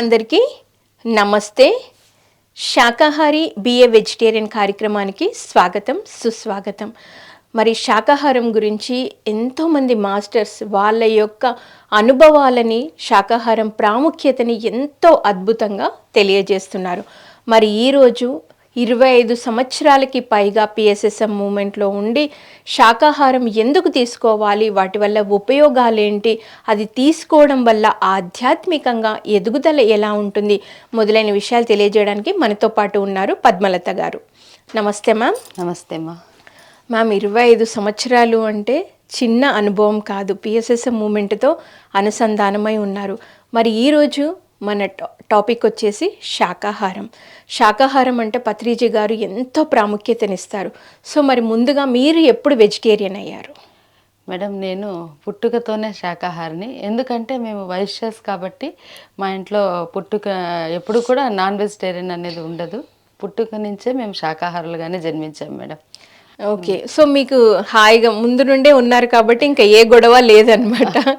అందరికీ నమస్తే. శాకాహారి BA vegetarian కార్యక్రమానికి స్వాగతం సుస్వాగతం. మరి శాకాహారం గురించి ఎంతోమంది మాస్టర్స్ వాళ్ళ యొక్క అనుభవాలని శాకాహారం ప్రాముఖ్యతని ఎంతో అద్భుతంగా తెలియజేస్తున్నారు. మరి ఈరోజు ఇరవై ఐదు సంవత్సరాలకి పైగా పిఎస్ఎస్ఎం మూమెంట్లో ఉండి శాకాహారం ఎందుకు తీసుకోవాలి? వాటి వల్ల ఉపయోగాలేంటి? అది తీసుకోవడం వల్ల ఆధ్యాత్మికంగా ఎదుగుదల ఎలా ఉంటుంది? మొదలైన విషయాలు తెలియజేయడానికి మనతో పాటు ఉన్నారు పద్మలత గారు. నమస్తే మ్యామ్. నమస్తే అమ్మా మ్యామ్ ఇరవై ఐదు సంవత్సరాలు అంటే చిన్న అనుభవం కాదు. పిఎస్ఎస్ఎం మూమెంట్తో అనుసంధానమై ఉన్నారు. మరి ఈరోజు మన టా- టాపిక్ వచ్చేసి శాకాహారం. శాకాహారం అంటే పత్రిజీ గారు ఎంతో ప్రాముఖ్యతనిస్తారు. సో మరి ముందుగా మీరు ఎప్పుడు వెజిటేరియన్ అయ్యారు? మేడం నేను పుట్టుకతోనే శాకాహారిని. ఎందుకంటే మేము వైశ్యస్ కాబట్టి మా ఇంట్లో పుట్టుక ఎప్పుడు కూడా నాన్ వెజిటేరియన్ అనేది ఉండదు. పుట్టుక నుంచే మేము శాకాహారులుగానే జన్మించాం మేడం. ఓకే. సో మీకు హాయిగా ముందు నుండే ఉన్నారు కాబట్టి ఇంకా ఏ గొడవ లేదనమాట.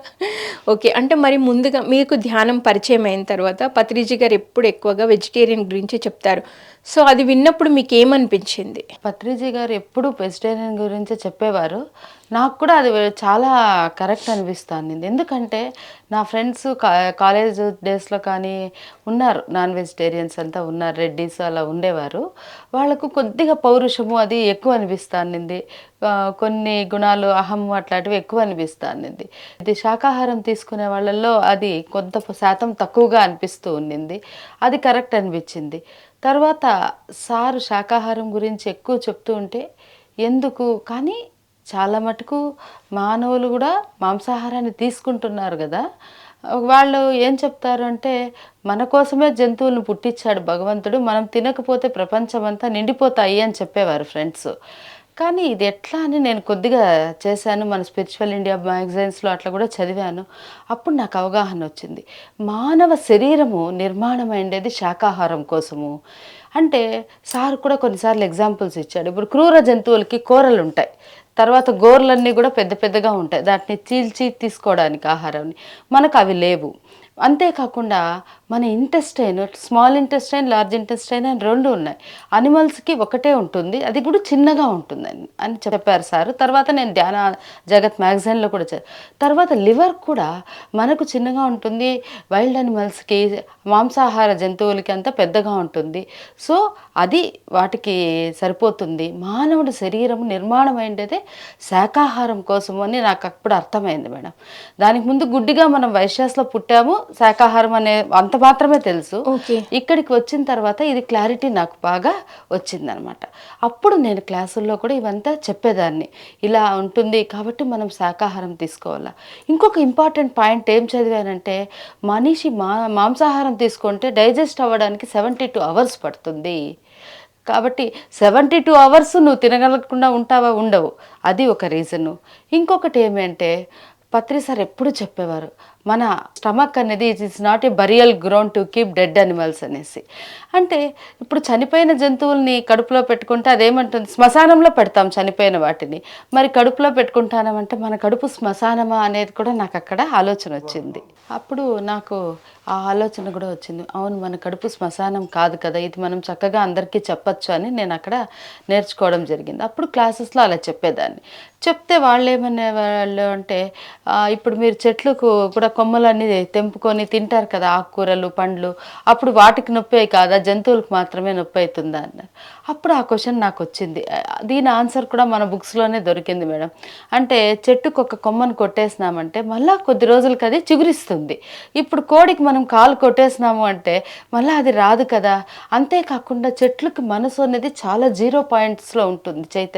ఓకే. అంటే మరి ముందుగా మీకు ధ్యానం పరిచయం అయిన తర్వాత పత్రిజీ గారు ఎప్పుడు ఎక్కువగా వెజిటేరియన్ గురించి చెప్తారు. సో అది విన్నప్పుడు మీకు ఏమనిపించింది? పత్రిజీ గారు ఎప్పుడు వెజిటేరియన్ గురించి చెప్పేవారు. నాకు కూడా అది చాలా కరెక్ట్ అనిపిస్తుంది. ఎందుకంటే నా ఫ్రెండ్స్ కాలేజ్ డేస్లో కానీ ఉన్నారు నాన్ వెజిటేరియన్స్ అంతా ఉన్నారు రెడ్డీస్ అలా ఉండేవారు. వాళ్ళకు కొద్దిగా పౌరుషము అది ఎక్కువ అనిపిస్తుంది. కొన్ని గుణాలు అహం అట్లాంటివి ఎక్కువ అనిపిస్తుంది. ఇది శాకాహారం తీసుకునే వాళ్ళల్లో అది కొంత శాతం తక్కువగా అనిపిస్తూ ఉండింది. అది కరెక్ట్ అనిపించింది. తర్వాత సారు శాకాహారం గురించి ఎక్కువ చెప్తూ ఉంటే ఎందుకు? కానీ చాలా మటుకు మానవులు కూడా మాంసాహారాన్ని తీసుకుంటున్నారు కదా. వాళ్ళు ఏం చెప్తారు అంటే మన కోసమే జంతువులను పుట్టించాడు భగవంతుడు మనం తినకపోతే ప్రపంచమంతా నిండిపోతాయి అని చెప్పేవారు ఫ్రెండ్స్. కానీ ఇది ఎట్లా అని నేను కొద్దిగా చేశాను మన స్పిరిచువల్ ఇండియా మ్యాగజైన్స్లో అట్లా కూడా చదివాను. అప్పుడు నాకు అవగాహన వచ్చింది. మానవ శరీరము నిర్మాణమైండేది శాకాహారం కోసము. అంటే సార్ కూడా కొన్నిసార్లు ఎగ్జాంపుల్స్ ఇచ్చాడు. ఇప్పుడు క్రూర జంతువులకి కూరలు ఉంటాయి తర్వాత గోర్లన్నీ కూడా పెద్ద పెద్దగా ఉంటాయి. దాటిని చీల్చి తీసుకోవడానికి ఆహారాన్ని. మనకు అవి లేవు. అంతేకాకుండా మన intestine small intestine large intestine అని రెండు ఉన్నాయి. అనిమల్స్కి ఒకటే ఉంటుంది. అది కూడా చిన్నగా ఉంటుందని అని చెప్పారు సార్. తర్వాత నేను ధ్యాన జగత్ మ్యాగజైన్లో కూడా తర్వాత లివర్ కూడా మనకు చిన్నగా ఉంటుంది. వైల్డ్ అనిమల్స్కి మాంసాహార జంతువులకి అంతా పెద్దగా ఉంటుంది. సో అది వాటికి సరిపోతుంది. మానవుడి శరీరం నిర్మాణం అయిండేదే శాకాహారం కోసము అని నాకు అప్పుడు అర్థమైంది మేడం. దానికి ముందు గుడ్డిగా మనం వైశ్యాస్లో పుట్టాము. శాకాహారం అనే అంత మాత్రమే తెలుసు. ఇక్కడికి వచ్చిన తర్వాత ఇది క్లారిటీ నాకు బాగా వచ్చిందనమాట. అప్పుడు నేను క్లాసుల్లో కూడా ఇవంతా చెప్పేదాన్ని. ఇలా ఉంటుంది కాబట్టి మనం శాకాహారం తీసుకోవాలా. ఇంకొక ఇంపార్టెంట్ పాయింట్ ఏం చదివానంటే మనిషి మా మాంసాహారం తీసుకుంటే డైజెస్ట్ అవ్వడానికి సెవెంటీ టూ అవర్స్ పడుతుంది. కాబట్టి సెవెంటీ టూ అవర్స్ నువ్వు తినగలకుండా ఉంటావా ఉండవు. అది ఒక రీజను. ఇంకొకటి ఏమంటే పత్రి సార్ ఎప్పుడు చెప్పేవారు మన స్టమక్ అనేది it is not a burial ground to keep dead animals అనేసి. అంటే ఇప్పుడు చనిపోయిన జంతువుల్ని కడుపులో పెట్టుకుంటే అదేమంటుంది? శ్మశానంలో పెడతాం చనిపోయిన వాటిని. మరి కడుపులో పెట్టుకుంటానమంటే మన కడుపు శ్మశానమా అనేది కూడా నాకు అక్కడ ఆలోచన వచ్చింది. అప్పుడు నాకు ఆ ఆలోచన కూడా వచ్చింది. అవును మన కడుపు శ్మశానం కాదు కదా ఇది మనం చక్కగా అందరికీ చెప్పచ్చు అని నేను అక్కడ నేర్చుకోవడం జరిగింది. అప్పుడు క్లాసెస్లో అలా చెప్పేదాన్ని. చెప్తే వాళ్ళు ఏమనేవాళ్ళు అంటే ఇప్పుడు మీరు చెట్లకు కూడా కొమ్మలన్నీ తెంపుకొని తింటారు కదా ఆకుకూరలు పండ్లు. అప్పుడు వాటికి నొప్పి కాదా? జంతువులకు మాత్రమే నొప్పి అవుతుందా అన్నారు. అప్పుడు ఆ క్వశ్చన్ నాకు వచ్చింది. దీని ఆన్సర్ కూడా మన బుక్స్లోనే దొరికింది మేడం. అంటే చెట్టుకు ఒక కొమ్మను కొట్టేసినామంటే మళ్ళీ కొద్ది రోజులకి అది చిగురిస్తుంది. ఇప్పుడు కోడికి మనం కాలు కొట్టేసినాము అంటే మళ్ళీ అది రాదు కదా. అంతేకాకుండా చెట్లకు మనసు అనేది చాలా జీరో పాయింట్స్లో ఉంటుంది చైత.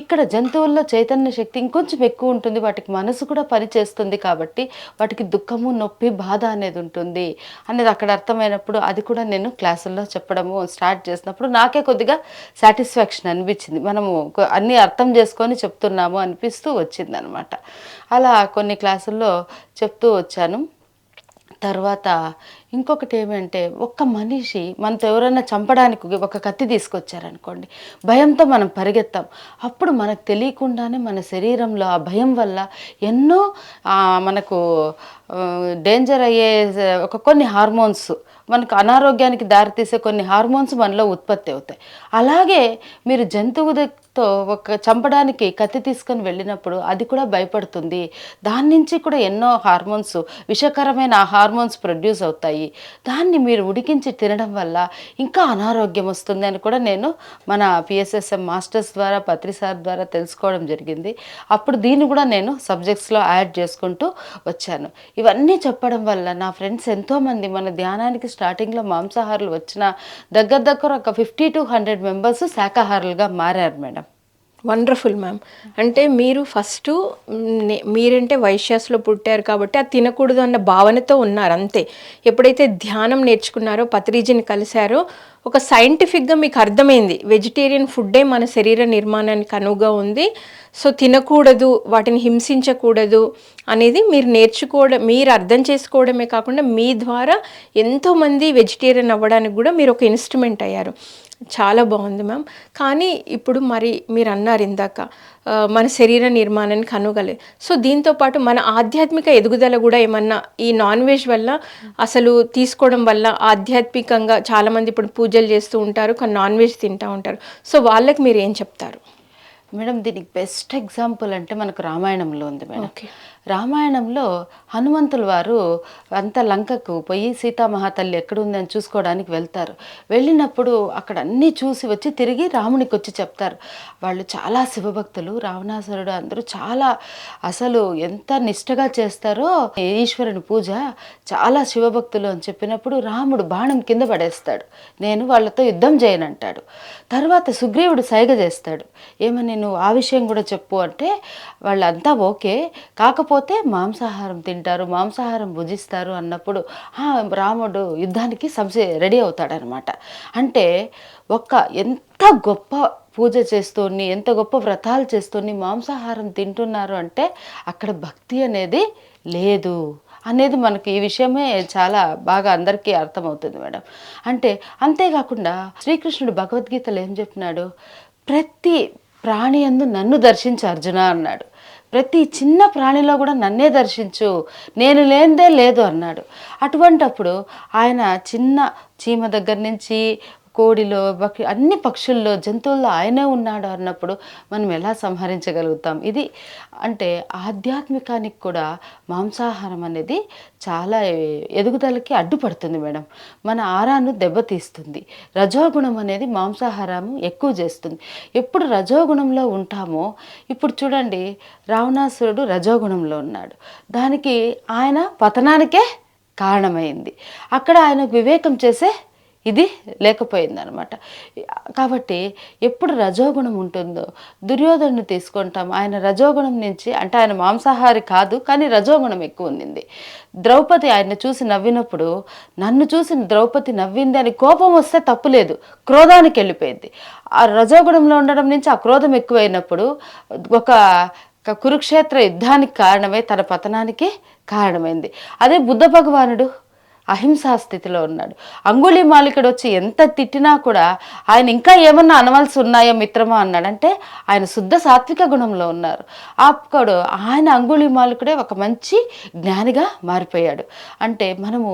ఇక్కడ జంతువుల్లో చైతన్య శక్తి ఇంకొంచెం ఎక్కువ ఉంటుంది. వాటికి మనసు కూడా పనిచేస్తుంది కాబట్టి వాటికి దుఃఖము నొప్పి బాధ అనేది ఉంటుంది అనేది అక్కడ అర్థమైనప్పుడు అది కూడా నేను క్లాసుల్లో చెప్పడము స్టార్ట్ చేసినప్పుడు నాకే కొద్దిగా సాటిస్ఫాక్షన్ అనిపించింది. మనము అన్నీ అర్థం చేసుకొని చెప్తున్నాము అనిపిస్తూ వచ్చింది అనమాట అలా కొన్ని క్లాసుల్లో చెప్తూ వచ్చాను. తర్వాత ఇంకొకటి ఏమంటే ఒక్క మనిషి మనతో ఎవరైనా చంపడానికి ఒక కత్తి తీసుకొచ్చారనుకోండి భయంతో మనం పరిగెత్తాం. అప్పుడు మనకు తెలియకుండానే మన శరీరంలో ఆ భయం వల్ల ఎన్నో మనకు డేంజర్ అయ్యే ఒక కొన్ని హార్మోన్స్ మనకు అనారోగ్యానికి దారితీసే కొన్ని హార్మోన్స్ మనలో ఉత్పత్తి అవుతాయి. అలాగే మీరు తో ఒక చంపడానికి కత్తి తీసుకొని వెళ్ళినప్పుడు అది కూడా భయపడుతుంది. దాని నుంచి కూడా ఎన్నో హార్మోన్స్ విషకరమైన హార్మోన్స్ ప్రొడ్యూస్ అవుతాయి. దాన్ని మీరు ఉడికించి తినడం వల్ల ఇంకా అనారోగ్యం వస్తుంది అని కూడా నేను మన పిఎస్ఎస్ఎం మాస్టర్స్ ద్వారా పత్రి సార్ ద్వారా తెలుసుకోవడం జరిగింది. అప్పుడు దీన్ని కూడా నేను సబ్జెక్ట్స్లో యాడ్ చేసుకుంటూ వచ్చాను. ఇవన్నీ చెప్పడం వల్ల నా ఫ్రెండ్స్ ఎంతోమంది మన ధ్యానానికి స్టార్టింగ్లో మాంసాహారులు వచ్చిన దగ్గర దగ్గర ఒక ఫిఫ్టీ టు హండ్రెడ్ మెంబర్స్ శాకాహారులుగా మారారు మేడం. వండర్ఫుల్ మ్యామ్ అంటే మీరు ఫస్ట్ మీరంటే వైశ్యాసులో పుట్టారు కాబట్టి అది తినకూడదు అన్న భావనతో ఉన్నారు అంతే. ఎప్పుడైతే ధ్యానం నేర్చుకున్నారో పత్రిజీని కలిశారో ఒక సైంటిఫిక్గా మీకు అర్థమైంది. వెజిటేరియన్ ఫుడ్డే మన శరీర నిర్మాణానికి అనువుగా ఉంది. సో తినకూడదు వాటిని హింసించకూడదు అనేది మీరు నేర్చుకోవడం మీరు అర్థం చేసుకోవడమే కాకుండా మీ ద్వారా ఎంతోమంది వెజిటేరియన్ అవ్వడానికి కూడా మీరు ఒక ఇన్స్ట్రుమెంట్ అయ్యారు. చాలా బాగుంది మ్యామ్. కానీ ఇప్పుడు మరి మీరు అన్నారు ఇందాక మన శరీర నిర్మాణానికి అనుగలే సో దీంతో పాటు మన ఆధ్యాత్మిక ఎదుగుదల కూడా ఏమన్నా ఈ నాన్ వెజ్ వల్ల అసలు తీసుకోవడం వల్ల ఆధ్యాత్మికంగా చాలామంది ఇప్పుడు పూజలు చేస్తూ ఉంటారు కానీ నాన్ వెజ్ తింటూ ఉంటారు. సో వాళ్ళకి మీరు ఏం చెప్తారు? మేడం దీనికి బెస్ట్ ఎగ్జాంపుల్ అంటే మనకు రామాయణంలో ఉంది మేడం. ఓకే. రామాయణంలో హనుమంతుల వారు అంత లంకకు పోయి సీతామహాతల్లి ఎక్కడుందని చూసుకోవడానికి వెళ్తారు. వెళ్ళినప్పుడు అక్కడ అన్నీ చూసి వచ్చి తిరిగి రామునికి వచ్చి చెప్తారు. వాళ్ళు చాలా శివభక్తులు రావణాసురుడు అందరూ చాలా అసలు ఎంత నిష్టగా చేస్తారో ఈశ్వరుని పూజ చాలా శివభక్తులు అని చెప్పినప్పుడు రాముడు బాణం కింద పడేస్తాడు. నేను వాళ్ళతో యుద్ధం చేయనంటాడు తర్వాత సుగ్రీవుడు సైగ చేస్తాడు. ఏమని నువ్వు ఆ విషయం కూడా చెప్పు అంటే వాళ్ళంతా ఓకే. కాకపోతే కాకపోతే మాంసాహారం తింటారు మాంసాహారం భుజిస్తారు అన్నప్పుడు "ఆ, రాముడు యుద్ధానికి సంశయ రెడీ అవుతాడనమాట. అంటే ఒక్క ఎంత గొప్ప పూజ చేస్తూని ఎంత గొప్ప వ్రతాలు చేస్తూని మాంసాహారం తింటున్నారు అంటే అక్కడ భక్తి అనేది లేదు అనేది మనకి ఈ విషయమే చాలా బాగా అందరికీ అర్థమవుతుంది మేడం. అంటే అంతేకాకుండా శ్రీకృష్ణుడు భగవద్గీతలో ఏం చెప్పినాడు? ప్రతి ప్రాణి యందు నన్ను దర్శించు అర్జున అన్నాడు. ప్రతి చిన్న ప్రాణిలో కూడా నన్నే దర్శించు నేను లేనిదే లేదు అన్నాడు. అటువంటప్పుడు ఆయన చిన్న చీమ దగ్గర నుంచి కోడిలో బకి అన్ని పక్షుల్లో జంతువుల్లో ఆయనే ఉన్నాడు అన్నప్పుడు మనం ఎలా సంహరించగలుగుతాం? ఇది అంటే ఆధ్యాత్మికానికి కూడా మాంసాహారం అనేది చాలా ఎదుగుదలకి అడ్డుపడుతుంది మేడం. మన ఆరాను దెబ్బతీస్తుంది. రజోగుణం అనేది మాంసాహారం ఎక్కువ చేస్తుంది. ఎప్పుడు రజోగుణంలో ఉంటామో ఇప్పుడు చూడండి రావణాసురుడు రజోగుణంలో ఉన్నాడు. దానికి ఆయన పతనానికే కారణమైంది. అక్కడ ఆయనకు వివేకం చేసే ఇది లేకపోయింది అనమాట కాబట్టి ఎప్పుడు రజోగుణం ఉంటుందో దుర్యోధను తీసుకుంటాం. ఆయన రజోగుణం నుంచి అంటే ఆయన మాంసాహారి కాదు కానీ రజోగుణం ఎక్కువ ఉండింది. ద్రౌపది ఆయన చూసి నవ్వినప్పుడు నన్ను చూసి ద్రౌపది నవ్వింది అని కోపం వస్తే తప్పులేదు క్రోధానికి వెళ్ళిపోయింది. ఆ రజోగుణంలో ఉండడం నుంచి ఆ క్రోధం ఎక్కువైనప్పుడు ఒక ఒక కురుక్షేత్ర యుద్ధానికి కారణమై తన పతనానికి కారణమైంది. అదే బుద్ధ భగవానుడు అహింసా స్థితిలో ఉన్నాడు. అంగుళి మాలికుడు వచ్చి ఎంత తిట్టినా కూడా ఆయన ఇంకా ఏమన్నా అనవలసి ఉన్నాయో మిత్రమా అన్నాడంటే ఆయన శుద్ధ సాత్విక గుణంలో ఉన్నారు. అప్పుడు ఆయన అంగుళి మాలికుడే ఒక మంచి జ్ఞానిగా మారిపోయాడు. అంటే మనము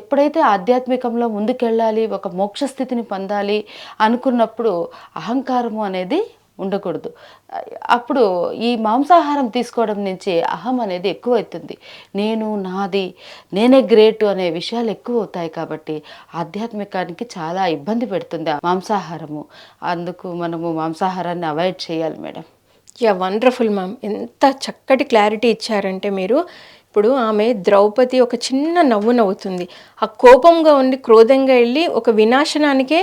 ఎప్పుడైతే ఆధ్యాత్మికంలో ముందుకెళ్ళాలి ఒక మోక్ష స్థితిని పొందాలి అనుకున్నప్పుడు అహంకారము అనేది ఉండకూడదు. అప్పుడు ఈ మాంసాహారం తీసుకోవడం నుంచి అహం అనేది ఎక్కువ అవుతుంది నేను నాది నేనే గ్రేట్ అనే విషయాలు ఎక్కువ అవుతాయి కాబట్టి ఆధ్యాత్మికానికి చాలా ఇబ్బంది పెడుతుంది ఆ మాంసాహారము. అందుకు మనము మాంసాహారాన్ని అవాయిడ్ చేయాలి మేడం. Yeah wonderful ma'am. ఎంత చక్కటి క్లారిటీ ఇచ్చారంటే మీరు. ఇప్పుడు ఆమె ద్రౌపది ఒక చిన్న నవ్వు నవ్వుతుంది. ఆ కోపంగా ఉండి క్రోధంగా వెళ్ళి ఒక వినాశనానికే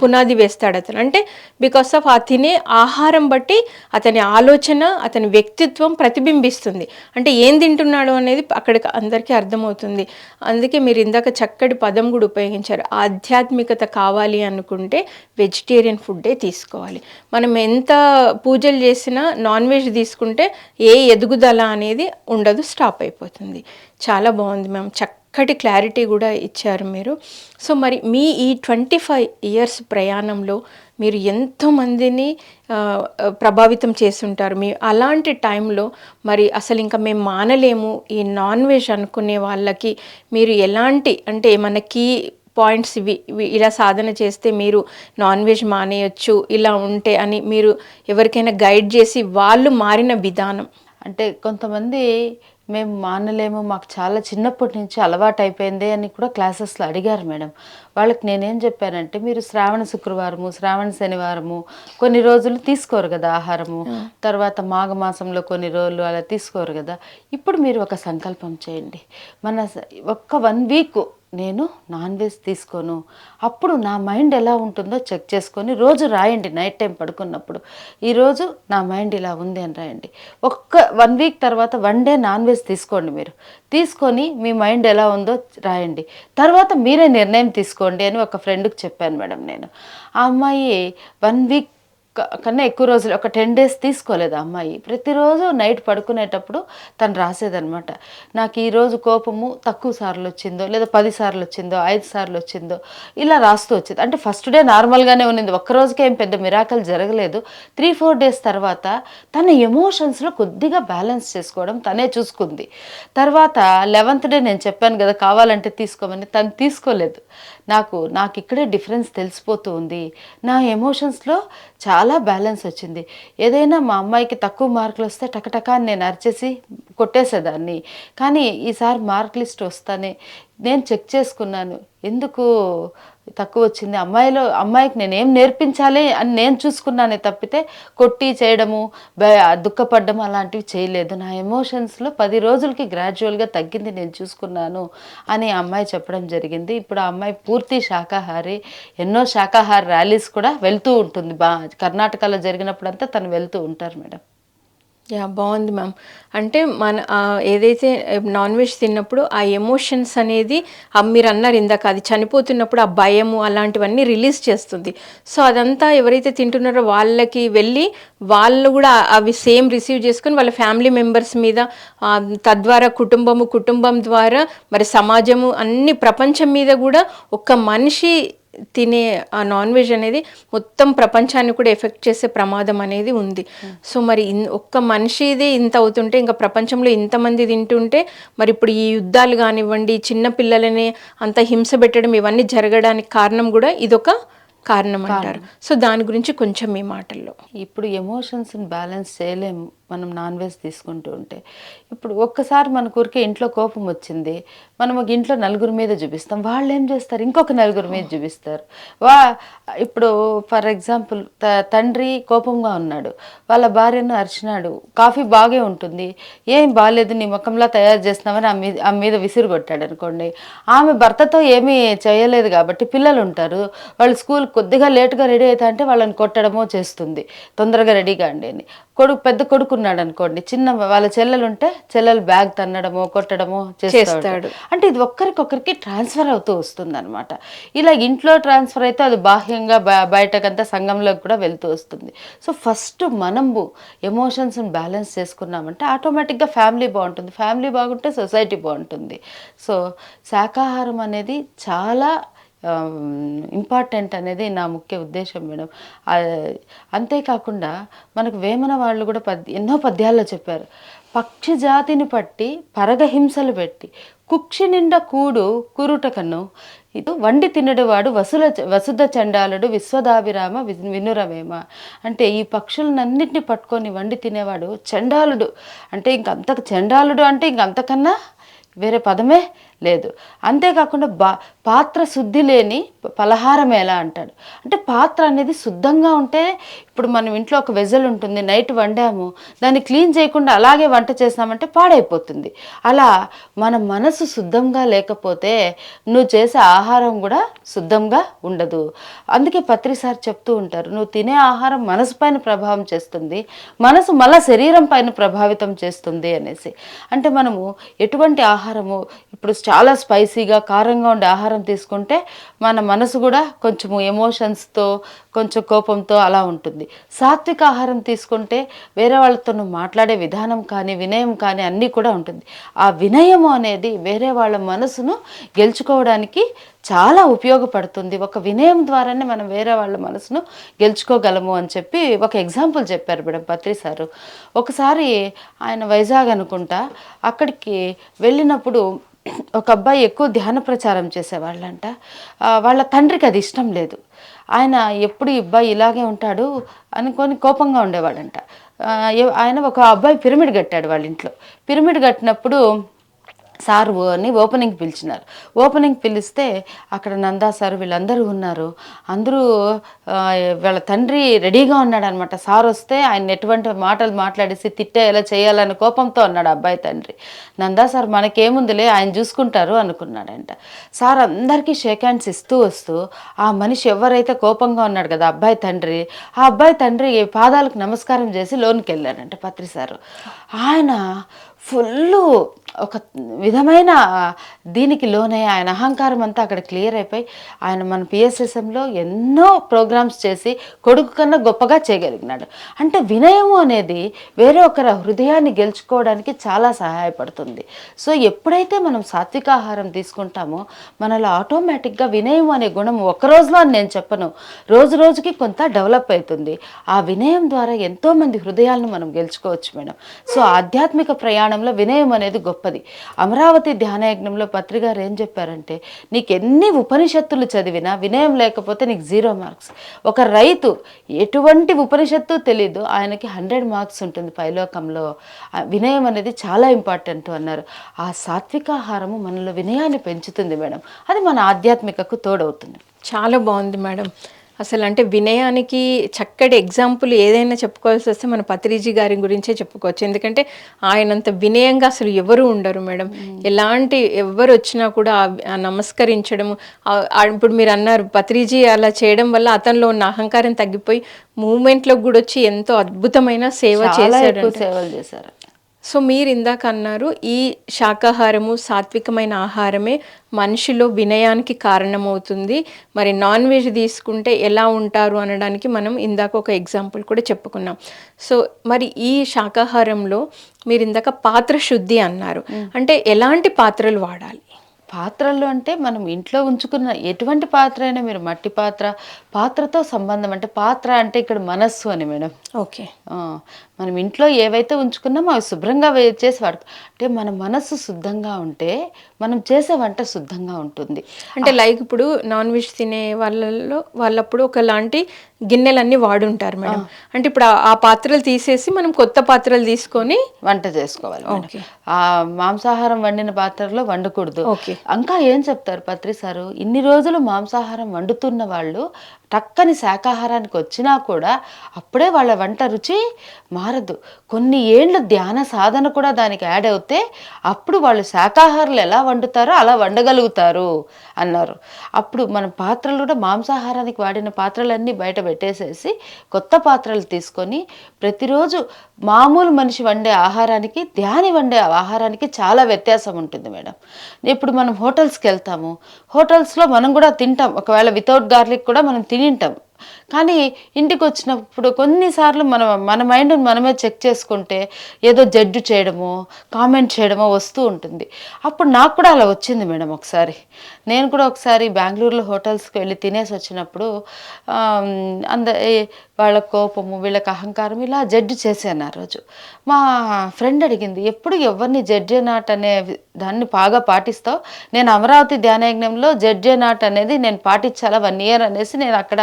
పునాది వేస్తాడు అతను. అంటే బికాస్ ఆఫ్ ఆ తినే ఆహారం బట్టి అతని ఆలోచన అతని వ్యక్తిత్వం ప్రతిబింబిస్తుంది. అంటే ఏం తింటున్నాడు అనేది అక్కడ అందరికీ అర్థమవుతుంది. అందుకే మీరు ఇందాక చక్కటి పదం కూడా ఉపయోగించారు. ఆధ్యాత్మికత కావాలి అనుకుంటే వెజిటేరియన్ ఫుడ్డే తీసుకోవాలి. మనం ఎంత పూజలు చేసినా నాన్ వెజ్ తీసుకుంటే ఏ ఎదుగుదల అనేది ఉండదు స్టాప్ అయిపోతుంది. చాలా బాగుంది మ్యామ్. చక్కటి క్లారిటీ కూడా ఇచ్చారు మీరు. సో మరి మీ ఈ ట్వంటీ ఫైవ్ ఇయర్స్ ప్రయాణంలో మీరు ఎంతోమందిని ప్రభావితం చేస్తుంటారు. మీ అలాంటి టైంలో మరి అసలు ఇంకా మేము మానలేము. ఈ నాన్ వెజ్ అనుకునే వాళ్ళకి మీరు ఎలాంటి అంటే ఏమన్నా కీ పాయింట్స్ ఇవి ఇవి ఇలా సాధన చేస్తే మీరు నాన్ వెజ్ మానేయొచ్చు ఇలా ఉంటే అని మీరు ఎవరికైనా గైడ్ చేసి వాళ్ళు మారిన విధానం? అంటే కొంతమంది మేము మానలేము మాకు చాలా చిన్నప్పటి నుంచి అలవాటు అయిపోయింది అని కూడా క్లాసెస్లో అడిగారు మేడం. వాళ్ళకి నేనేం చెప్పానంటే మీరు శ్రావణ శుక్రవారము శ్రావణ శనివారము కొన్ని రోజులు తీసుకోరు కదా ఆహారము. తర్వాత మాఘమాసంలో కొన్ని రోజులు అలా తీసుకోరు కదా. ఇప్పుడు మీరు ఒక సంకల్పం చేయండి. మన ఒక్క వన్ వీక్ నేను నాన్ వెజ్ తీసుకోను. అప్పుడు నా మైండ్ ఎలా ఉంటుందో చెక్ చేసుకొని రోజు రాయండి నైట్ టైం పడుకున్నప్పుడు. ఈరోజు నా మైండ్ ఇలా ఉంది అని రాయండి. ఒక్క వన్ వీక్ తర్వాత వన్ డే నాన్ వెజ్ తీసుకోండి మీరు. తీసుకొని మీ మైండ్ ఎలా ఉందో రాయండి. తర్వాత మీరే నిర్ణయం తీసుకోండి అని ఒక ఫ్రెండ్కి చెప్పాను మేడం నేను. ఆ అమ్మాయి వన్ వీక్ కన్నా ఎక్కువ రోజులు ఒక టెన్ డేస్ తీసుకోలేదు ఆ అమ్మాయి. ప్రతిరోజు నైట్ పడుకునేటప్పుడు తను రాసేదనమాట నాకు ఈరోజు కోపము తక్కువ సార్లు వచ్చిందో లేదా పది సార్లు వచ్చిందో ఐదు సార్లు వచ్చిందో ఇలా రాస్తూ వచ్చింది. అంటే ఫస్ట్ డే నార్మల్గానే ఉన్నింది. ఒక్కరోజుకే ఏం పెద్ద మిరాకల్ జరగలేదు. త్రీ ఫోర్ డేస్ తర్వాత తన ఎమోషన్స్లో కొద్దిగా బ్యాలెన్స్ చేసుకోవడం తనే చూసుకుంది. తర్వాత లెవెంత్ డే నేను చెప్పాను కదా కావాలంటే తీసుకోమని తను తీసుకోలేదు. నాకు నాకు ఇక్కడే డిఫరెన్స్ తెలిసిపోతూ ఉంది. నా ఎమోషన్స్లో చాలా బ్యాలెన్స్ వచ్చింది. ఏదైనా మా అమ్మాయికి తక్కువ మార్కులు వస్తే టకటకా నేను అరిచేసి కొట్టేసేదాన్ని. కానీ ఈసారి మార్క్ లిస్ట్ వస్తానే. నేను చెక్ చేసుకున్నాను. ఎందుకు? తక్కువ వచ్చింది అమ్మాయిలో అమ్మాయికి నేను ఏం నేర్పించాలి అని నేను చూసుకున్నానే తప్పితే కొట్టి చేయడము బ- దుఃఖపడ్డం అలాంటివి చేయలేదు. నా ఎమోషన్స్లో పది రోజులకి గ్రాడ్యువల్గా తగ్గింది నేను చూసుకున్నాను అని అమ్మాయి చెప్పడం జరిగింది. ఇప్పుడు ఆ అమ్మాయి పూర్తి శాకాహారి. ఎన్నో శాకాహార ర్యాలీస్ కూడా వెళ్తూ ఉంటుంది. బా కర్ణాటకలో జరిగినప్పుడంతా తను వెళ్తూ ఉంటారు మేడం. యా బాగుంది మ్యామ్. అంటే మన ఏదైతే నాన్ వెజ్ తిన్నప్పుడు ఆ ఎమోషన్స్ అనేది మీరు అన్నారు ఇందాక అది చనిపోతున్నప్పుడు ఆ భయము అలాంటివన్నీ రిలీజ్ చేస్తుంది. సో అదంతా ఎవరైతే తింటున్నారో వాళ్ళకి వెళ్ళి వాళ్ళు కూడా అవి సేమ్ రిసీవ్ చేసుకొని వాళ్ళ ఫ్యామిలీ మెంబర్స్ మీద తద్వారా కుటుంబము కుటుంబం ద్వారా మరి సమాజము అన్ని ప్రపంచం మీద కూడా ఒక మనిషి తినే ఆ నాన్ వెజ్ అనేది మొత్తం ప్రపంచాన్ని కూడా ఎఫెక్ట్ చేసే ప్రమాదం అనేది ఉంది. సో మరి ఇన్- ఒక్క మనిషిది ఇంత అవుతుంటే ఇంకా ప్రపంచంలో ఇంతమంది తింటుంటే మరి ఇప్పుడు ఈ యుద్ధాలు కానివ్వండి చిన్న పిల్లలని అంత హింస పెట్టడం ఇవన్నీ జరగడానికి కారణం కూడా ఇదొక కారణం. అంటారు సో దాని గురించి కొంచెం మీ మాటల్లో. ఇప్పుడు ఎమోషన్స్ని బ్యాలెన్స్ చేయలేము. మనం నాన్ వెజ్ తీసుకుంటూ ఉంటే. ఇప్పుడు ఒక్కసారి మన ఊరికే ఇంట్లో కోపం వచ్చింది. మనం ఒక ఇంట్లో నలుగురి మీద చూపిస్తాం. వాళ్ళు ఏం చేస్తారు? ఇంకొక నలుగురి మీద చూపిస్తారు. వా ఇప్పుడు ఫర్ ఎగ్జాంపుల్ తండ్రి కోపంగా ఉన్నాడు. వాళ్ళ భార్యను అరిచినాడు. కాఫీ బాగే ఉంటుంది. ఏం బాగాలేదు నీ ముఖంలా తయారు చేస్తున్నామని ఆమె మీద ఆమె మీద విసిరు కొట్టాడు అనుకోండి. ఆమె భర్తతో ఏమీ చేయలేదు కాబట్టి పిల్లలు ఉంటారు. వాళ్ళు స్కూల్ కొద్దిగా లేటుగా రెడీ అవుతా అంటే వాళ్ళని కొట్టడమో చేస్తుంది. తొందరగా రెడీగా అండి కొడుకు పెద్ద కొడుకు ఉన్నాడు అనుకోండి చిన్న వాళ్ళ చెల్లెలు ఉంటే చెల్లెలు బ్యాగ్ తన్నడమో కొట్టడమో చేస్తాడు. అంటే ఇది ఒక్కరికొకరికి ట్రాన్స్ఫర్ అవుతూ వస్తుంది అనమాట ఇలా ఇంట్లో ట్రాన్స్ఫర్ అయితే అది బాహ్యంగా బయటకంతా సంఘంలోకి కూడా వెళ్తూ వస్తుంది. సో ఫస్ట్ మనము ఎమోషన్స్ని బ్యాలెన్స్ చేసుకున్నామంటే ఆటోమేటిక్గా ఫ్యామిలీ బాగుంటుంది. ఫ్యామిలీ బాగుంటే సొసైటీ బాగుంటుంది. సో శాకాహారం అనేది చాలా ఇంపార్టెంట్ అనేది నా ముఖ్య ఉద్దేశం మేడం. అంతేకాకుండా మనకు వేమన వాళ్ళు కూడా పద్య ఎన్నో పద్యాల్లో చెప్పారు. పక్షి జాతిని పట్టి పరగహింసలు పెట్టి కుక్షి నిండా కూడు కురుటకను ఇది వండి తినడువాడు వసుల వసుధ చండాలుడు విశ్వదాభిరామ వినురవేమ. అంటే ఈ పక్షులనన్నింటినీ పట్టుకొని వండి తినేవాడు చండాలుడు. అంటే ఇంకంత చండాలుడు అంటే ఇంకంతకన్నా వేరే పదమే లేదు. అంతేకాకుండా బా పాత్ర శుద్ధి లేని పలహారం ఎలా అంటాడు? అంటే పాత్ర అనేది శుద్ధంగా ఉంటే ఇప్పుడు మనం ఇంట్లో ఒక వెజల్ ఉంటుంది నైట్ వండాము దాన్ని క్లీన్ చేయకుండా అలాగే వంట చేసామంటే పాడైపోతుంది. అలా మన మనసు శుద్ధంగా లేకపోతే నువ్వు చేసే ఆహారం కూడా శుద్ధంగా ఉండదు. అందుకే పత్రి సార్ చెప్తూ ఉంటారు నువ్వు తినే ఆహారం మనసు పైన ప్రభావం చేస్తుంది మనసు మళ్ళా శరీరం పైన ప్రభావితం చేస్తుంది అనేసి. అంటే మనము ఎటువంటి ఆహారము ఇప్పుడు చాలా స్పైసీగా కారంగా ఉండే ఆహారం తీసుకుంటే మన మనసు కూడా కొంచెం ఎమోషన్స్తో కొంచెం కోపంతో అలా ఉంటుంది. సాత్విక ఆహారం తీసుకుంటే వేరే వాళ్ళతో నువ్వు మాట్లాడే విధానం కానీ వినయం కానీ అన్నీ కూడా ఉంటుంది. ఆ వినయము అనేది వేరే వాళ్ళ మనసును గెలుచుకోవడానికి చాలా ఉపయోగపడుతుంది. ఒక వినయం ద్వారానే మనం వేరే వాళ్ళ మనసును గెలుచుకోగలము అని చెప్పి ఒక ఎగ్జాంపుల్ చెప్పారు మేడం పత్రి సారు. ఒకసారి ఆయన వైజాగ్ అనుకుంటా అక్కడికి వెళ్ళినప్పుడు ఒక అబ్బాయి ఎక్కువ ధ్యాన ప్రచారం చేసేవాళ్ళంట. వాళ్ళ తండ్రికి అది ఇష్టం లేదు. ఆయన ఎప్పుడు ఈ అబ్బాయి ఇలాగే ఉంటాడు అనుకొని కోపంగా ఉండేవాడంట. ఆయన ఒక అబ్బాయి పిరమిడ్ కట్టాడు వాళ్ళ ఇంట్లో. పిరమిడ్ కట్టినప్పుడు సార్ అని ఓపెనింగ్ పిలిచినారు. ఓపెనింగ్ పిలిస్తే అక్కడ నందా సార్ వీళ్ళందరూ ఉన్నారు. అందరూ వీళ్ళ వాళ్ళ తండ్రి రెడీగా ఉన్నాడనమాట సార్ వస్తే ఆయన ఎటువంటి మాటలు మాట్లాడేసి తిట్టేలా చేయాలని కోపంతో అన్నాడు అబ్బాయి తండ్రి. నందా సార్ మనకేముందిలే ఆయన చూసుకుంటారు అనుకున్నాడంట. సార్ అందరికీ షేక్ హ్యాండ్స్ ఇస్తూ వస్తూ ఆ మనిషి ఎవరైతే కోపంగా ఉన్నాడు కదా అబ్బాయి తండ్రి ఆ అబ్బాయి తండ్రి పాదాలకు నమస్కారం చేసి లోనికి వెళ్ళాడంట పత్రి సారు. ఆయన ఫుల్ ఒక విధమైన దీనికి లోనే ఆయన అహంకారం అంతా అక్కడ క్లియర్ అయిపోయి ఆయన మన పిఎస్ఎస్ఎంలో ఎన్నో ప్రోగ్రామ్స్ చేసి కొడుకు కన్నా గొప్పగా చేయగలిగినాడు. అంటే వినయము అనేది వేరే ఒకరి హృదయాన్ని గెలుచుకోవడానికి చాలా సహాయపడుతుంది. సో ఎప్పుడైతే మనం సాత్విక ఆహారం తీసుకుంటామో మనలో ఆటోమేటిక్గా వినయం అనే గుణం ఒక రోజులో అని నేను చెప్పను రోజు రోజుకి కొంత డెవలప్ అవుతుంది. ఆ వినయం ద్వారా ఎంతోమంది హృదయాలను మనం గెలుచుకోవచ్చు మేడం. సో ఆధ్యాత్మిక ప్రయాణంలో వినయం అనేది గొప్ప గొప్పది. అమరావతి ధ్యానయజ్ఞంలో పత్రి గారు ఏం చెప్పారంటే నీకు ఎన్ని ఉపనిషత్తులు చదివినా వినయం లేకపోతే నీకు జీరో మార్క్స్. ఒక రైతు ఎటువంటి ఉపనిషత్తు తెలీదు ఆయనకి హండ్రెడ్ మార్క్స్ ఉంటుంది పైలోకంలో. వినయం అనేది చాలా ఇంపార్టెంట్ అన్నారు. ఆ సాత్వికాహారము మనలో వినయాన్ని పెంచుతుంది మేడం. అది మన ఆధ్యాత్మికకు తోడవుతుంది. చాలా బాగుంది మేడం. అసలు అంటే వినయానికి చక్కటి ఎగ్జాంపుల్ ఏదైనా చెప్పుకోవాల్సి వస్తే మన పత్రిజీ గారి గురించే చెప్పుకోవచ్చు. ఎందుకంటే ఆయనంత వినయంగా అసలు ఎవరు ఉండరు మేడం. ఎలాంటి ఎవరు వచ్చినా కూడా ఆ ఇప్పుడు మీరు అన్నారు పత్రిజీ అలా చేయడం వల్ల అతనిలో ఉన్న అహంకారం తగ్గిపోయి మూమెంట్లోకి కూడా వచ్చి ఎంతో అద్భుతమైన సేవ ఎక్కువ సేవలు చేశారు. సో మీరు ఇందాక అన్నారు ఈ శాకాహారము సాత్వికమైన ఆహారమే మనిషిలో వినయానికి కారణమవుతుంది. మరి నాన్ వెజ్ తీసుకుంటే ఎలా ఉంటారు అనడానికి మనం ఇందాక ఒక ఎగ్జాంపుల్ కూడా చెప్పుకున్నాం. సో మరి ఈ శాకాహారంలో మీరు ఇందాక పాత్ర శుద్ధి అన్నారు. అంటే ఎలాంటి పాత్రలు వాడాలి? పాత్రలు అంటే మనం ఇంట్లో ఉంచుకున్న ఎటువంటి పాత్ర అయినా మీరు మట్టి పాత్ర పాత్రతో సంబంధం. అంటే పాత్ర అంటే ఇక్కడ మనస్సు అని మేడం. ఓకే. మనం ఇంట్లో ఏవైతే ఉంచుకున్నామో అవి శుభ్రంగా చేసి వాడుకో అంటే మన మనస్సు శుద్ధంగా ఉంటే మనం చేసే వంట శుద్ధంగా ఉంటుంది. అంటే లైక్ ఇప్పుడు నాన్ వెజ్ తినే వాళ్ళలో వాళ్ళప్పుడు ఒకలాంటి గిన్నెలన్నీ వాడుంటారు మేడం. అంటే ఇప్పుడు ఆ- పాత్రలు తీసేసి మనం కొత్త పాత్రలు తీసుకొని వంట చేసుకోవాలి. ఆ మాంసాహారం వండిన పాత్రలో వండకూడదు. ఇంకా ఏం చెప్తారు పత్రి సారు? ఇన్ని రోజులు మాంసాహారం వండుతున్న వాళ్ళు టక్కని శాకాహారానికి వచ్చినా కూడా అప్పుడే వాళ్ళ వంట రుచి మారదు. కొన్ని ఏండ్ల ధ్యాన సాధన కూడా దానికి యాడ్ అవుతే అప్పుడు వాళ్ళు శాకాహారులు ఎలా వండుతారో అలా వండగలుగుతారు అన్నారు. అప్పుడు మన పాత్రలు కూడా మాంసాహారానికి వాడిన పాత్రలన్నీ బయట పెట్టేసేసి కొత్త పాత్రలు తీసుకొని ప్రతిరోజు మామూలు మనిషి వండే ఆహారానికి ధ్యాని వండే ఆహారానికి చాలా వ్యత్యాసం ఉంటుంది మేడం. ఇప్పుడు మనం హోటల్స్కి వెళ్తాము. హోటల్స్లో మనం కూడా తింటాం. ఒకవేళ వితౌట్ గార్లిక్ కూడా మనం తినింటాం. కానీ ఇంటికి వచ్చినప్పుడు కొన్నిసార్లు మనం మన మైండ్ని మనమే చెక్ చేసుకుంటే ఏదో జడ్జు చేయడమో కామెంట్ చేయడమో వస్తూ ఉంటుంది. అప్పుడు నాకు కూడా అలా వచ్చింది మేడం ఒకసారి. నేను కూడా ఒకసారి బెంగళూరులో హోటల్స్కి వెళ్ళి తినేసి వచ్చినప్పుడు అంద వాళ్ళ కోపము వీళ్ళకి అహంకారం ఇలా జడ్జి చేశాను ఆ రోజు. మా ఫ్రెండ్ అడిగింది ఎప్పుడు ఎవరిని జడ్జే నాట్ అనే దాన్ని బాగా పాటిస్తావు? నేను అమరావతి ధ్యానయజ్ఞంలో జడ్జే నాట్ అనేది నేను పాటించాలా? వన్ ఇయర్ అనేసి నేను అక్కడ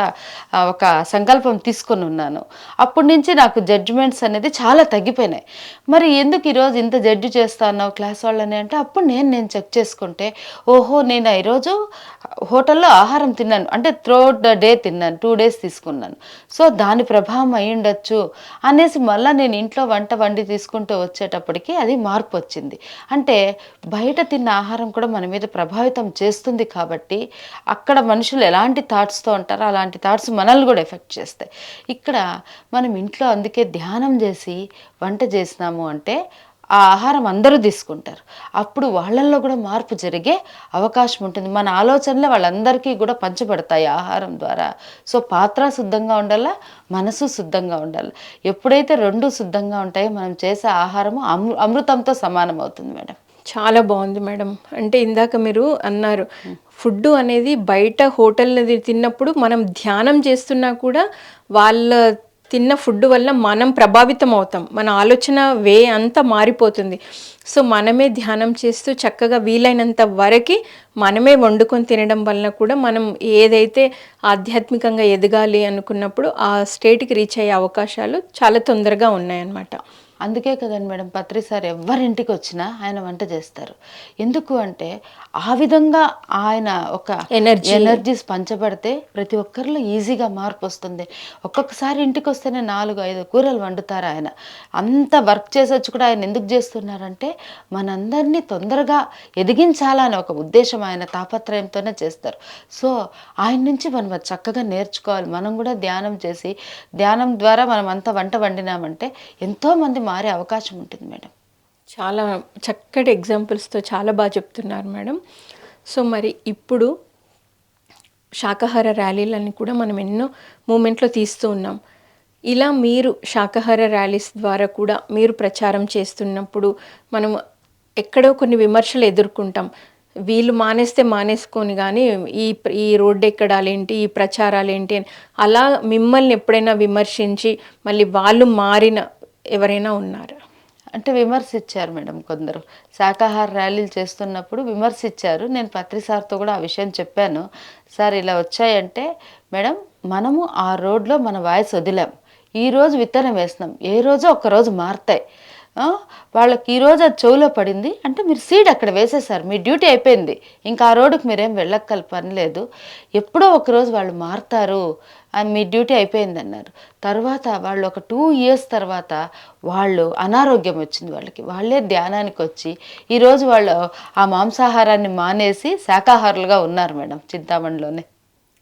ఒక సంకల్పం తీసుకొని ఉన్నాను. అప్పటి నుంచి నాకు జడ్జిమెంట్స్ అనేది చాలా తగ్గిపోయినాయి. మరి ఎందుకు ఈరోజు ఇంత జడ్జి చేస్తాను క్లాస్ వాళ్ళని అంటే అప్పుడు నేను నేను చెక్ చేసుకుంటే ఓహో నేను ఈరోజు హోటల్లో ఆహారం తిన్నాను. అంటే త్రోట్ ద డే తిన్నాను టూ డేస్ తీసుకున్నాను. సో దాని ప్రభావం అయి ఉండొచ్చు అనేసి మళ్ళీ నేను ఇంట్లో వంట వండి తీసుకుంటూ వచ్చేటప్పటికి అది మార్పు వచ్చింది. అంటే బయట తిన్న ఆహారం కూడా మన మీద ప్రభావితం చేస్తుంది కాబట్టి అక్కడ మనుషులు ఎలాంటి థాట్స్తో ఉంటారో అలాంటి థాట్స్ మనల్ని కూడా ఎఫెక్ట్ చేస్తాయి. ఇక్కడ మనం ఇంట్లో అందుకే ధ్యానం చేసి వంట చేసినాము అంటే ఆ ఆహారం అందరూ తీసుకుంటారు. అప్పుడు వాళ్ళల్లో కూడా మార్పు జరిగే అవకాశం ఉంటుంది. మన ఆలోచనలు వాళ్ళందరికీ కూడా పంచబడతాయి ఆహారం ద్వారా. సో పాత్ర శుద్ధంగా ఉండాలా? మనసు శుద్ధంగా ఉండాలి. ఎప్పుడైతే రెండు శుద్ధంగా ఉంటాయో మనం చేసే ఆహారము అమృ అమృతంతో సమానం అవుతుంది మేడం. చాలా బాగుంది మేడం. అంటే ఇందాక మీరు అన్నారు ఫుడ్ అనేది బయట హోటల్ తిన్నప్పుడు మనం ధ్యానం చేస్తున్నా కూడా వాళ్ళ తిన్న ఫుడ్ వల్ల మనం ప్రభావితం అవుతాం. మన ఆలోచన వే అంతా మారిపోతుంది. సో మనమే ధ్యానం చేస్తూ చక్కగా వీలైనంత వరకు మనమే వండుకొని తినడం వలన కూడా మనం ఏదైతే ఆధ్యాత్మికంగా ఎదగాలి అనుకున్నప్పుడు ఆ స్టేట్కి రీచ్ అయ్యే అవకాశాలు చాలా తొందరగా ఉన్నాయన్నమాట. అందుకే కదండి మేడం పత్రి సార్ ఎవరింటికి వచ్చినా ఆయన వంట చేస్తారు. ఎందుకు అంటే ఆ విధంగా ఆయన ఒక Energy. ఎనర్జీస్ పంచబడితే ప్రతి ఒక్కరిలో ఈజీగా మార్పు వస్తుంది. ఒక్కొక్కసారి ఇంటికి వస్తేనే నాలుగు ఐదు కూరలు వండుతారు ఆయన. అంత వర్క్ చేసి వచ్చి కూడా ఆయన ఎందుకు చేస్తున్నారంటే మనందరినీ తొందరగా ఎదిగించాలని ఒక ఉద్దేశం ఆయన తాపత్రయంతోనే చేస్తారు. సో ఆయన నుంచి మనం చక్కగా నేర్చుకోవాలి. మనం కూడా ధ్యానం చేసి ధ్యానం ద్వారా మనం అంతా వంట వండినామంటే ఎంతోమంది మారే అవకాశం ఉంటుంది మేడం. చాలా చక్కటి ఎగ్జాంపుల్స్తో చాలా బాగా చెప్తున్నారు మేడం. సో మరి ఇప్పుడు శాకాహార ర్యాలీలని కూడా మనం ఎన్నో మూమెంట్లో తీస్తూ ఉన్నాం. ఇలా మీరు శాకాహార ర్యాలీస్ ద్వారా కూడా మీరు ప్రచారం చేస్తున్నప్పుడు మనం ఎక్కడో కొన్ని విమర్శలు ఎదుర్కొంటాం. వీళ్ళు మానేస్తే మానేసుకొని కానీ ఈ ఈ రోడ్డు ఎక్కడాలేంటి ఈ ప్రచారాలు ఏంటి అని అలా మిమ్మల్ని ఎప్పుడైనా విమర్శించి మళ్ళీ వాళ్ళు మారిన ఎవరైనా ఉన్నారా? అంటే విమర్శించారు మేడం కొందరు. శాకాహార ర్యాలీలు చేస్తున్నప్పుడు విమర్శించారు. నేను పత్రి సార్తో కూడా ఆ విషయం చెప్పాను. సార్ ఇలా వచ్చాయంటే మేడం మనము ఆ రోడ్లో మన వాయిస్ వదిలాం. ఈ రోజు విత్తనం వేస్తున్నాం ఏ రోజు ఒకరోజు మారుతాయి. వాళ్ళకి ఈరోజు అది చెవులో పడింది. అంటే మీరు సీడ్ అక్కడ వేసేసారు మీ డ్యూటీ అయిపోయింది. ఇంకా ఆ రోడ్డుకి మీరేం వెళ్ళక్కల పని లేదు. ఎప్పుడో ఒకరోజు వాళ్ళు మారుతారు. అని మీ డ్యూటీ అయిపోయింది అన్నారు. తర్వాత వాళ్ళు ఒక టూ ఇయర్స్ తర్వాత వాళ్ళు అనారోగ్యం వచ్చింది వాళ్ళకి. వాళ్ళే ధ్యానానికి వచ్చి ఈరోజు వాళ్ళు ఆ మాంసాహారాన్ని మానేసి శాకాహారులుగా ఉన్నారు మేడం చింతామణిలోనే.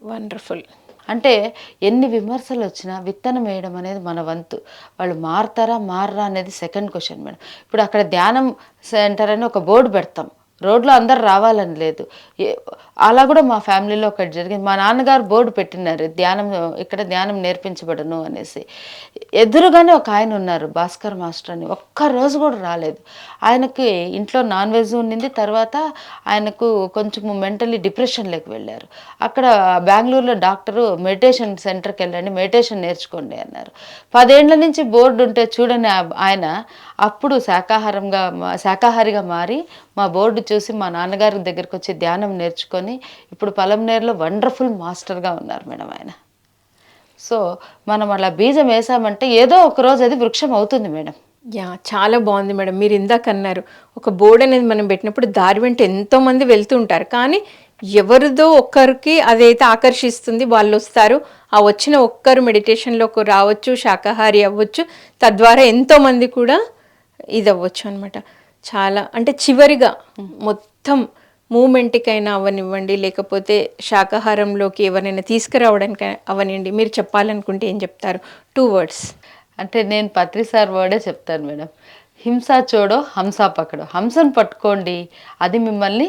వండర్ఫుల్. అంటే ఎన్ని విమర్శలు వచ్చినా విత్తనం వేయడం అనేది మన వంతు. వాళ్ళు మారతారా మారరా అనేది సెకండ్ క్వశ్చన్ మేడం ఇప్పుడు అక్కడ ధ్యానం సెంటర్ అని ఒక బోర్డు పెడతాం. రోడ్లో అందరు రావాలని లేదు. ఏ- అలా కూడా మా ఫ్యామిలీలో ఒకటి జరిగింది. మా నాన్నగారు బోర్డు పెట్టినారు ధ్యానం ఇక్కడ ధ్యానం నేర్పించబడను అనేసి. ఎదురుగానే ఒక ఆయన ఉన్నారు భాస్కర్ మాస్టర్ అని. ఒక్క రోజు కూడా రాలేదు. ఆయనకి ఇంట్లో నాన్ వెజ్ ఉండింది తర్వాత ఆయనకు కొంచెం మెంటలీ డిప్రెషన్లోకి వెళ్ళారు. అక్కడ బెంగళూరులో డాక్టరు మెడిటేషన్ సెంటర్కి వెళ్ళండి మెడిటేషన్ నేర్చుకోండి అన్నారు. పదేండ్ల నుంచి బోర్డు ఉంటే చూడని ఆయన అప్పుడు శాకాహారంగా శాకాహారిగా మారి మా బోర్డు చూసి మా నాన్నగారి దగ్గరికి వచ్చి ధ్యానం నేర్చుకొని ఇప్పుడు పలంనేరులో వండర్ఫుల్ మాస్టర్గా ఉన్నారు మేడం ఆయన. సో మనం అలా బీజం వేసామంటే ఏదో ఒక రోజు అది వృక్షం అవుతుంది మేడం. యా చాలా బాగుంది మేడం. మీరు ఇందాక అన్నారు ఒక బోర్డు అనేది మనం పెట్టినప్పుడు దారి వెంట ఎంతో మంది వెళ్తూ ఉంటారు. కానీ ఎవరిదో ఒక్కరికి అదైతే ఆకర్షిస్తుంది. వాళ్ళు వస్తారు. ఆ వచ్చిన ఒక్కరు మెడిటేషన్లోకి రావచ్చు శాకాహారి అవ్వచ్చు. తద్వారా ఎంతో మంది కూడా ఇది అవ్వచ్చు అనమాట చాలా అంటే చివరిగా మొత్తం మూమెంట్కైనా అవనివ్వండి లేకపోతే శాకాహారంలోకి ఎవరైనా తీసుకురావడానికి అవనివ్వండి మీరు చెప్పాలనుకుంటే ఏం చెప్తారు? టూ వర్డ్స్ అంటే నేను పత్రిసార్ వర్డే చెప్తాను మేడం. హింస చూడో హంస పక్కడో హంసను పట్టుకోండి. అది మిమ్మల్ని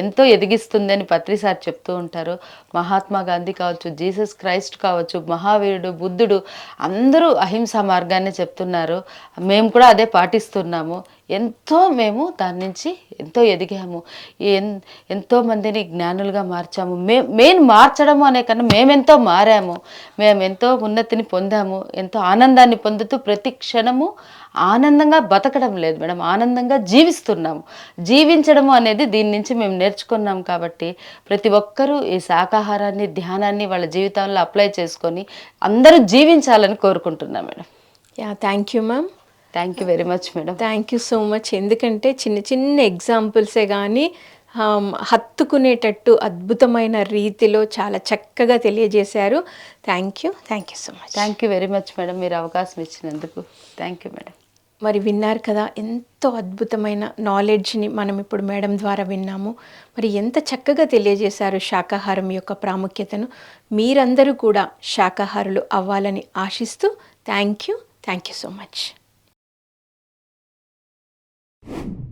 ఎంతో ఎదిగిస్తుందని పత్రిసార్ చెప్తూ ఉంటారు. మహాత్మా గాంధీ కావచ్చు జీసస్ క్రైస్ట్ కావచ్చు మహావీరుడు బుద్ధుడు అందరూ అహింసా మార్గాన్ని చెప్తున్నారు. మేము కూడా అదే పాటిస్తున్నాము. ఎంతో మేము దాని నుంచి ఎంతో ఎదిగాము. ఎన్ ఎంతో మందిని జ్ఞానులుగా మార్చాము. మే మెయిన్ మార్చడము అనే కన్నా మేమెంతో మారాము. మేము ఎంతో ఉన్నతిని పొందాము. ఎంతో ఆనందాన్ని పొందుతూ ప్రతి క్షణము ఆనందంగా బతకడం లేదు మేడం. ఆనందంగా జీవిస్తున్నాము. జీవించడము అనేది దీని నుంచి మేము నేర్చుకున్నాం కాబట్టి ప్రతి ఒక్కరూ ఈ శాకాహారాన్ని ధ్యానాన్ని వాళ్ళ జీవితంలో అప్లై చేసుకొని అందరూ జీవించాలని కోరుకుంటున్నాం madam. Yeah thank you ma'am. Thank you very much madam thank you so much ఎందుకంటే చిన్న చిన్న ఎగ్జాంపుల్సే కానీ ఆమ్, హత్తుకునేటట్టు అద్భుతమైన రీతిలో చాలా చక్కగా తెలియజేశారు. Thank you thank you so much thank you very much madam మీరు అవకాశం ఇచ్చినందుకు థ్యాంక్ యూ మేడం మరి విన్నారు కదా ఎంతో అద్భుతమైన నాలెడ్జ్ని మనం ఇప్పుడు మేడం ద్వారా విన్నాము. మరి ఎంత చక్కగా తెలియజేశారు శాకాహారం యొక్క ప్రాముఖ్యతను. మీరందరూ కూడా శాకాహారులు అవ్వాలని ఆశిస్తూ thank you thank you so much you